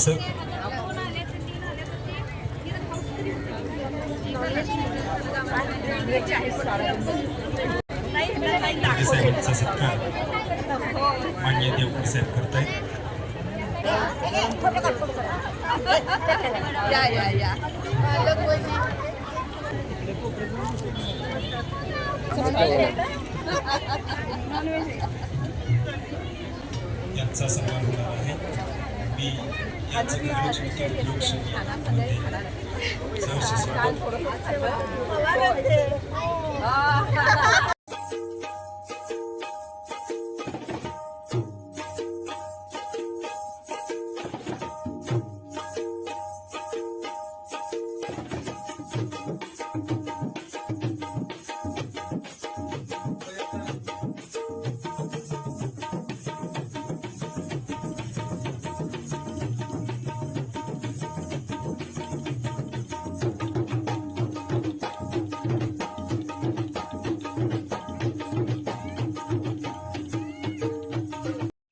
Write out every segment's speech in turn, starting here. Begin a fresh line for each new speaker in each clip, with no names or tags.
Sir? साहेबांचा सत्कार मान्य देवकर साहेब करतायत.
या या या
यांचा सन्मान होणार आहे. मी यांचं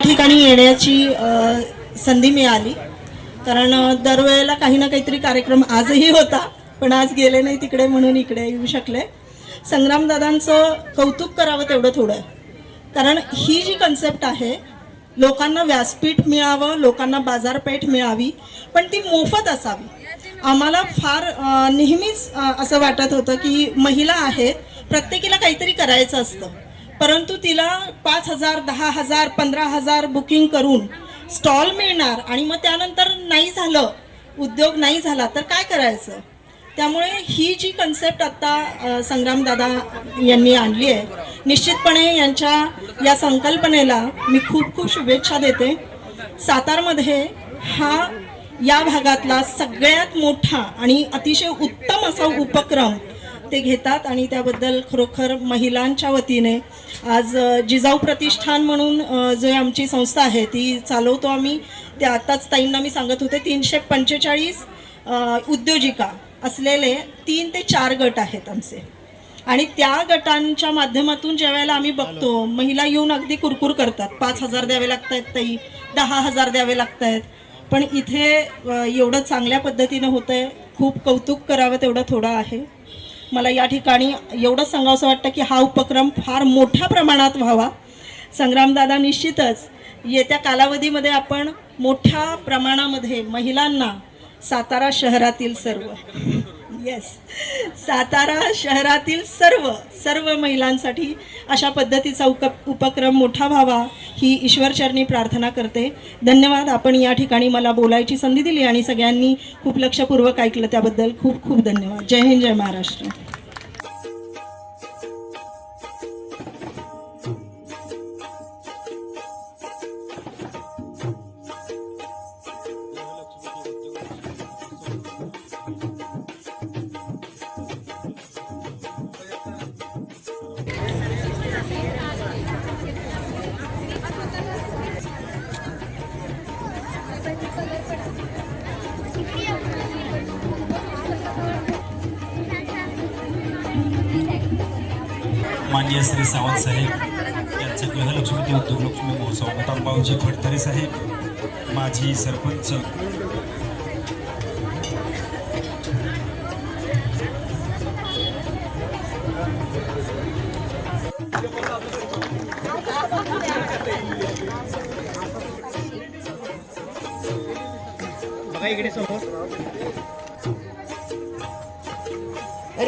ठिकाणी येण्याची संधी मिळाली. कारण दरवेळेला काही ना काहीतरी कार्यक्रम आजही होता पण आज गेले नाही तिकडे म्हणून इकडे येऊ शकले. संग्रामदादांचं कौतुक करावं तेवढं थोडं कारण ही जी कन्सेप्ट आहे लोकांना व्यासपीठ मिळावं लोकांना बाजारपेठ मिळावी पण ती मोफत असावी. आम्हाला फार नेहमीच असं वाटत होतं की महिला आहेत प्रत्येकीला काहीतरी करायचं असतं. परंतु तिला पाच हजार दहा हजार पंधरा हजार बुकिंग करून स्टॉल मिळणार आणि मग त्यानंतर नाही झालं उद्योग नाही झाला तर काय करायचं? त्यामुळे ही जी कन्सेप्ट आत्ता संग्रामदादा यांनी आणली आहे निश्चितपणे यांच्या या संकल्पनेला मी खूप खूप शुभेच्छा देते. सातारमध्ये हा या भागातला सगळ्यात मोठा आणि अतिशय उत्तम असा उपक्रम ते घेतात आणि त्याबद्दल खरोखर महिलांच्या वतीने आज जिजाऊ प्रतिष्ठान म्हणून जे आमची संस्था आहे ती चालवतो आम्ही. ते आत्ताच ताईंना मी सांगत होते तीनशे पंचेचाळीस उद्योजिका असलेले तीन ते चार गट आहेत आमचे. आणि त्या गटांच्या माध्यमातून ज्या वेळेला आम्ही बघतो महिला येऊन अगदी कुरकुर करतात. पाच हजार द्यावे लागत आहेत ताई दहा हजार द्यावे लागत आहेत पण इथे एवढं चांगल्या पद्धतीनं होतं आहे खूप कौतुक करावं तेवढं थोडं आहे. मला या ठिकाणी एवढंच सांगावंसं वाटतं की हा उपक्रम फार मोठ्या प्रमाणात व्हावा. संग्रामदादा निश्चितच येत्या कालावधीमध्ये आपण मोठ्या प्रमाणामध्ये महिलांना सातारा शहरातील सर्व येस सातारा शहरातील सर्व सर्व महिलांसाठी अशा पद्धतीचा उप उपक्रम मोठा व्हावा ही ईश्वरचरणी प्रार्थना करते. धन्यवाद. आपण या ठिकाणी मला बोलायची संधी दिली आणि सगळ्यांनी खूप लक्षपूर्वक ऐकलं त्याबद्दल खूप खूप धन्यवाद. जय हिंद जय महाराष्ट्र.
मान्य श्री सावंत साहेब यांचे गृहलक्ष्मी ते उद्योगलक्ष्मी महोत्सव मुतांबावजी फडतरे साहेब माजी सरपंच.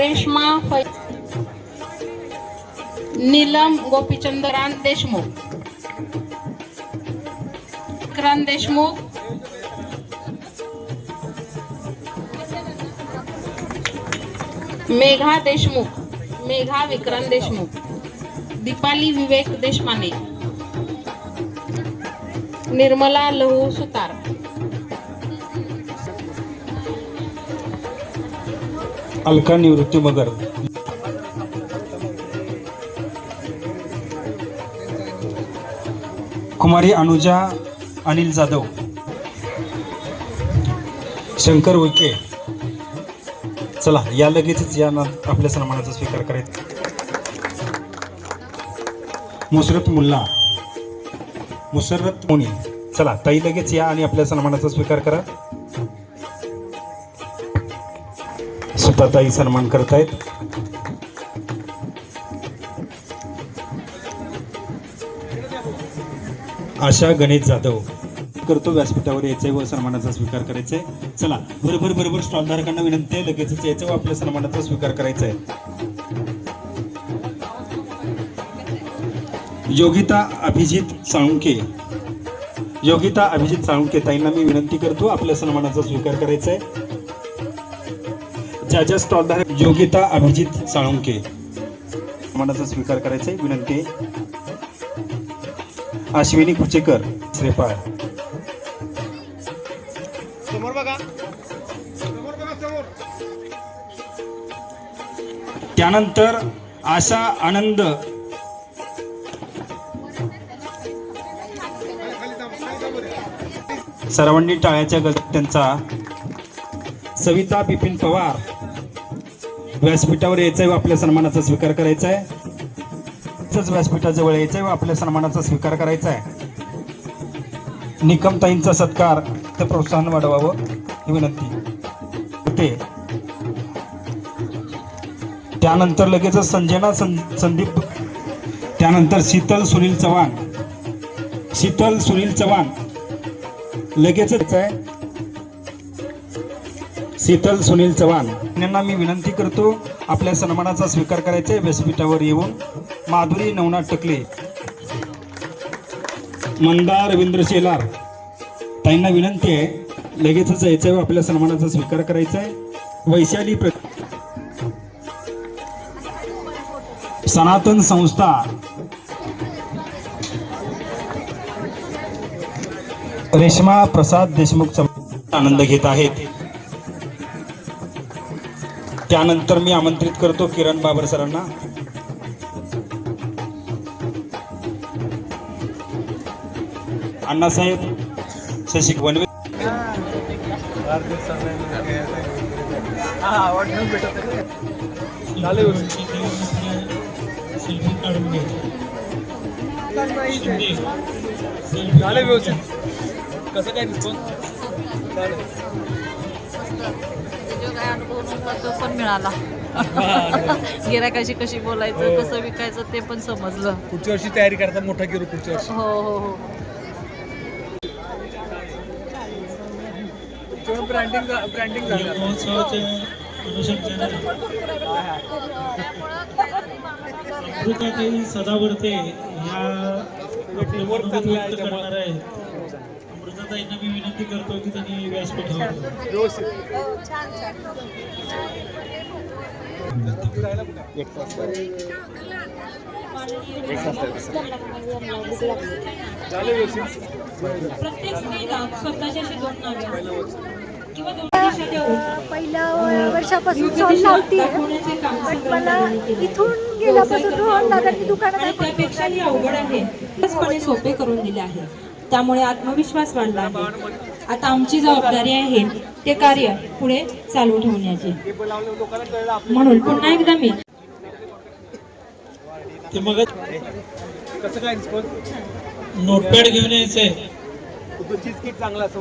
रेश्मा फै नीलम गोपीचंद्रान देशमुख. विक्रांत देशमुख. मेघा देशमुख. मेघा विक्रांत देशमुख. दीपाली विवेक देशमाने. निर्मला लहू सुतार.
अलका निवृत्ती मगर कुमारी अनुजा अनिल जाधव शंकर उके चला या लगेचच या ना आपल्या सन्मानाचा स्वीकार करायचा मुसरत मुल्ला मुसरत मुनी. चला ताई लगेच या आणि आपल्या सन्मानाचा स्वीकार करा. सुताताई सन्मान करतायत. आशा गणेश जाधव. करतो व्यासपीठावर यायचंय व सन्मानाचा स्वीकार करायचंय. चला बरोबर बरोबर स्टॉल धारकांना विनंती आहे लगेचच यायचं व आपल्या सन्मानाचा स्वीकार करायचा आहे योगिता अभिजित साळुंके योगिता अभिजित साळुंके ताईंना मी विनंती करतो आपल्या सन्मानाचा स्वीकार करायचा आहे ज्या स्टॉलधारक योगिता अभिजित साळुंके सन्मानाचा स्वीकार करायचा आहे विनंती आहे. अश्विनी कुचेकर श्रीपाळ त्यानंतर आशा आनंद. सर्वांनी टाळ्याच्या गजरात त्यांचा. सविता बिपिन पवार. व्यासपीठावर यायचंय व आपल्या सन्मानाचा स्वीकार करायचा आहे तसंच व्यासपीठाजवळ यायचं आहे व आपल्या सन्मानाचा स्वीकार करायचा आहे निकमताईंचा सत्कार ते प्रोत्साहन वाढवावं ही विनंती. होते त्यानंतर लगेचच संजना सं- संदीप त्यानंतर शीतल सुनील चव्हाण. शीतल सुनील चव्हाण. लगेचच आहे शीतल सुनील चव्हाण. यांना मी विनंती करतो आपल्या सन्मानाचा स्वीकार करायचा आहे व्यासपीठावर येऊन. माधुरी नवनाथ टकले मंदार रवींद्र शेलार. ताईंना विनंती आहे लगेचच यायचं आहे व आपल्या सन्मानाचा स्वीकार करायचा आहे. वैशाली प्र सनातन संस्था. रेश्मा प्रसाद देशमुख आनंद घेत आहेत. त्यानंतर मी आमंत्रित करतो किरण बाबर सरांना. अण्णासाहेब शशिक वनवे
झालं व्यवस्थित कसं काय रिस्पॉन्स
जो काय अनुभव नव्हता तो पण मिळाला गिरायकाशी कशी बोलायचं कसं विकायचं ते पण समजलं.
पुढच्या वर्षी तयारी करता मोठा गिरो पुढच्या वर्षी.
हो हो हो.
ब्रँडिंग ब्रँडिंग झालं.
अमृताताई सदावर्ते ह्या आपले मनोगत व्यक्त करणार आहेत. अमृताताईंना मी विनंती करतो की त्यांनी व्यासपीठावर
व्यवस्थित झालं व्यवस्थित
पहिल्या वर्षापासून पण मला इथून गेल्यापासून रोहन दादांनी दुकानात
त्यापेक्षाही अवघड आहे. सहजपणे सोपे करून दिले आहे. त्यामुळे आत्मविश्वास वाढला आहे. आता आमची जबाबदारी आहे ते कार्य पुढे चालू ठेवण्याची. म्हणून पुन्हा एकदा मी
ते मग
कसं काय रिस्पॉन्स
नोटपॅड घेऊन यायचंय.
चांगला असं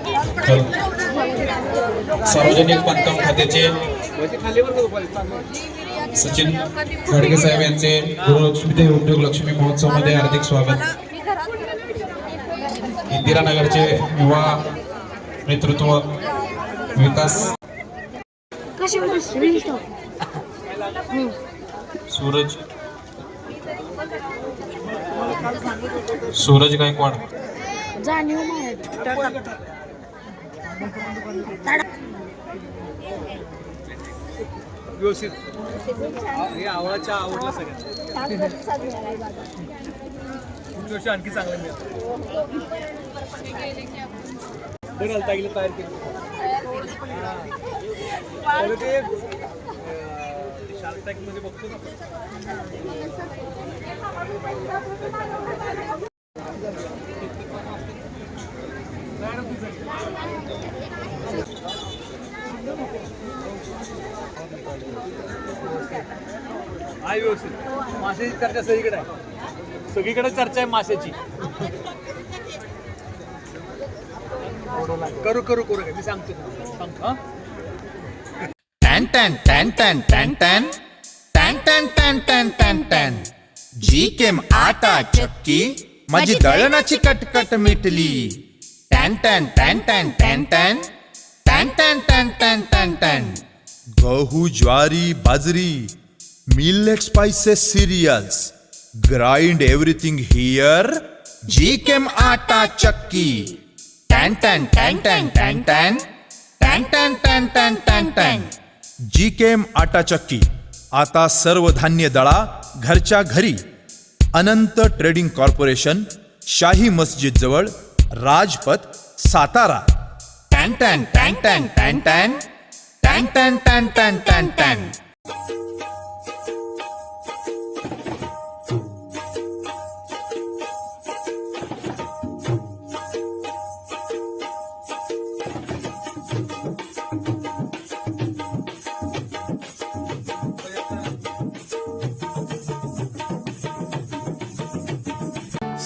सार्वजनिक बांधकाम खात्याचे
सचिन गाडगे साहेब यांचे गुरुलक्ष्मी उद्योग लक्ष्मी महोत्सवामध्ये हार्दिक स्वागत. इंदिरानगरचे युवा नेतृत्व विकास सूरज सूरज गायकवाड.
व्यवस्थित. हे आवळाच्या आवडला सगळ्यात वर्ष आणखी चांगलं मिळतं बरं ताईला तयार ते बघतो ना आहे व्यवस्थित माशाची चर्चा सगळीकडे आहे सगळीकडे चर्चा आहे माशाची करू करू करू मी सांगतो सांगतो हा
टॅन टॅन टॅन टॅन टॅन टॅन टॅन टॅन टॅन टॅन टॅन टॅन जी केम आटा चक्की माझी दळणाची कटकट मिटली टॅन टॅन टॅन टॅन टॅन टॅन टॅन टॅन टॅन टॅन टॅन टॅन गहू ज्वारी बाजरी millet spices cereals grind everything here जी केम आटा चक्की टॅन टॅन टॅन टॅन टॅन टॅन टॅन टॅन टॅन टॅन टॅन टॅन जी केम आटा चक्की आता सर्व धान्य दळा घरच्या घरी अनंत ट्रेडिंग कॉर्पोरेशन शाही मस्जिद जवळ राजपथ सातारा टॅन टॅन टॅन टॅन टॅन टॅन टॅन टॅन टॅन टॅन टॅन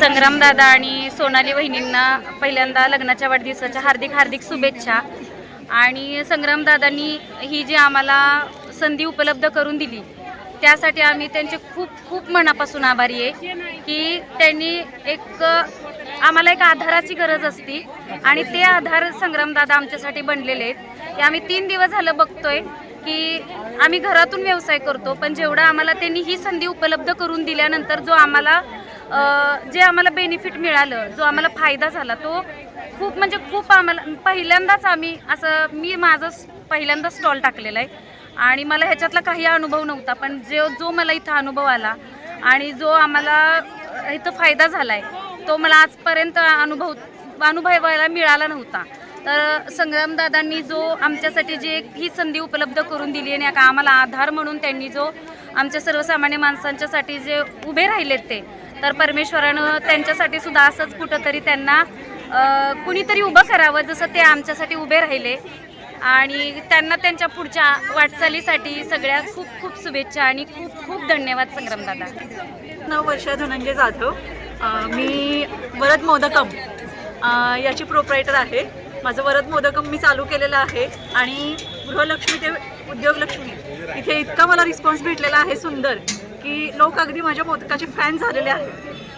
संग्रामदादा आणि सोनाली वहिनींना पहिल्यांदा लग्नाच्या वाढदिवसाच्या हार्दिक हार्दिक शुभेच्छा. आणि संग्रामदादांनी ही जी आम्हाला संधी उपलब्ध करून दिली त्यासाठी आम्ही त्यांचे खूप खूप मनापासून आभारी आहे की त्यांनी एक आम्हाला एक आधाराची गरज असती आणि ते आधार संग्रामदादा आमच्यासाठी बनलेले आहेत. की आम्ही तीन दिवस झालं बघतोय की आम्ही घरातून व्यवसाय करतो पण जेवढं आम्हाला त्यांनी ही संधी उपलब्ध करून दिल्यानंतर जो आम्हाला जे आम्हाला बेनिफिट मिळालं जो आम्हाला फायदा झाला तो खूप म्हणजे खूप आम्हाला पहिल्यांदाच आम्ही असं मी माझं पहिल्यांदा स्टॉल टाकलेला आहे. आणि मला ह्याच्यातला काही अनुभव नव्हता पण जो जो मला इथं अनुभव आला आणि जो आम्हाला इथं फायदा झाला आहे तो मला आजपर्यंत अनुभव अनुभवायला मिळाला नव्हता. तर संग्रामदादांनी जो आमच्यासाठी जे एक ही संधी उपलब्ध करून दिली आणि आम्हाला आधार म्हणून त्यांनी जो आमच्या सर्वसामान्य माणसांच्यासाठी जे उभे राहिलेत ते तर परमेश्वरानं त्यांच्यासाठी सुद्धा असंच कुठंतरी त्यांना कुणीतरी उभं करावं जसं ते आमच्यासाठी उभे राहिले. आणि त्यांना त्यांच्या पुढच्या वाटचालीसाठी सगळ्या खूप खूप शुभेच्छा आणि खूप खूप धन्यवाद संग्रामदादा
नऊ वर्ष धनंजय जाधव. मी वरद मोदकम याची प्रोपरायटर आहे. माझं वरद मोदकम मी चालू केलेलं आहे आणि गृहलक्ष्मी ते उद्योगलक्ष्मी. इथे इतका मला रिस्पॉन्स भेटलेला आहे सुंदर. की लोक अगदी माझ्या मोदकाचे फॅन झालेले आहेत.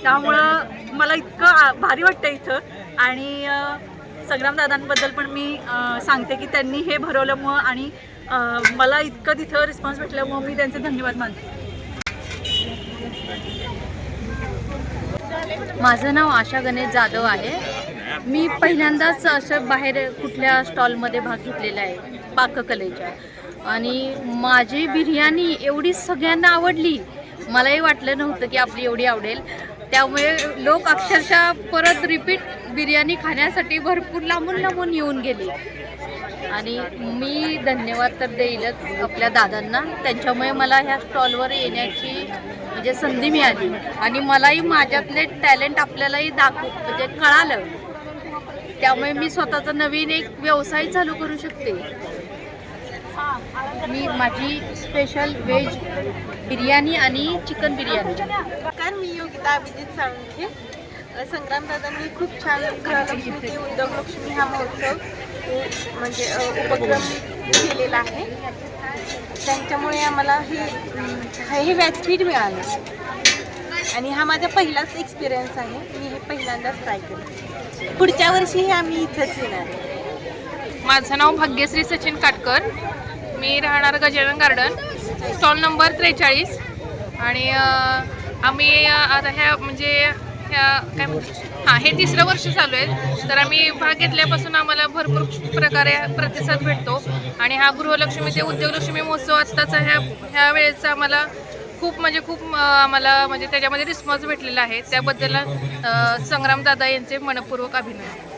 त्यामुळं मला इतकं आ- भारी वाटतं इथं. आणि संग्रामदादांबद्दल पण मी सांगते की त्यांनी हे भरवल्यामुळं आणि मला इतकं तिथं रिस्पॉन्स भेटल्यामुळं मी त्यांचे धन्यवाद मानते.
माझं नाव आशा गणेश जाधव आहे. मी पहिल्यांदाच असं बाहेर कुठल्या स्टॉलमध्ये भाग घेतलेला आहे पाककलेच्या. आणि माझी बिर्याणी एवढी सगळ्यांना आवडली. मलाही वाटलं नव्हतं की आपली एवढी आवडेल. त्यामुळे लोक अक्षरशः परत रिपीट बिर्याणी खाण्यासाठी भरपूर लांबून लांबून येऊन गेले.
आणि मी धन्यवाद तर देईलच आपल्या दादांना. त्यांच्यामुळे मला ह्या स्टॉलवर येण्याची म्हणजे संधी मिळाली. आणि मलाही माझ्यातले टॅलेंट आपल्यालाही दाखव म्हणजे कळालं. त्यामुळे मी स्वतःचा नवीन एक व्यवसाय चालू करू शकते. मी माझी स्पेशल व्हेज बिर्याणी आणि चिकन बिर्याणी.
नमस्कार मी योगिता अभिजित साळुंखे. संग्रामदादांनी खूप छान गृहलक्ष्मी ते उद्योगलक्ष्मी हा महोत्सव म्हणजे उपक्रम केलेला आहे. त्यांच्यामुळे आम्हाला हे हे व्यासपीठ मिळालं. आणि हा माझा पहिलाच एक्सपिरियन्स आहे. मी हे पहिल्यांदाच ट्राय केलं. पुढच्या वर्षीही आम्ही इथंच येणार
माझं नाव भाग्यश्री सचिन काटकर. मी राहणार गजानन गार्डन स्टॉल नंबर त्रेचाळीस. आणि आम्ही आता ह्या म्हणजे ह्या काय म्हणतात हां हे तिसरं वर्ष चालू आहे. तर आम्ही भाग घेतल्यापासून आम्हाला भरपूर प्रकारे प्रतिसाद भेटतो. आणि हा गृहलक्ष्मी ते उद्योगलक्ष्मी महोत्सव आत्ताचा ह्या ह्या वेळेचा आम्हाला खूप म्हणजे खूप आम्हाला म्हणजे त्याच्यामध्ये रिस्पॉन्स भेटलेला आहे. त्याबद्दल संग्रामदादा यांचे मनपूर्वक अभिनंदन.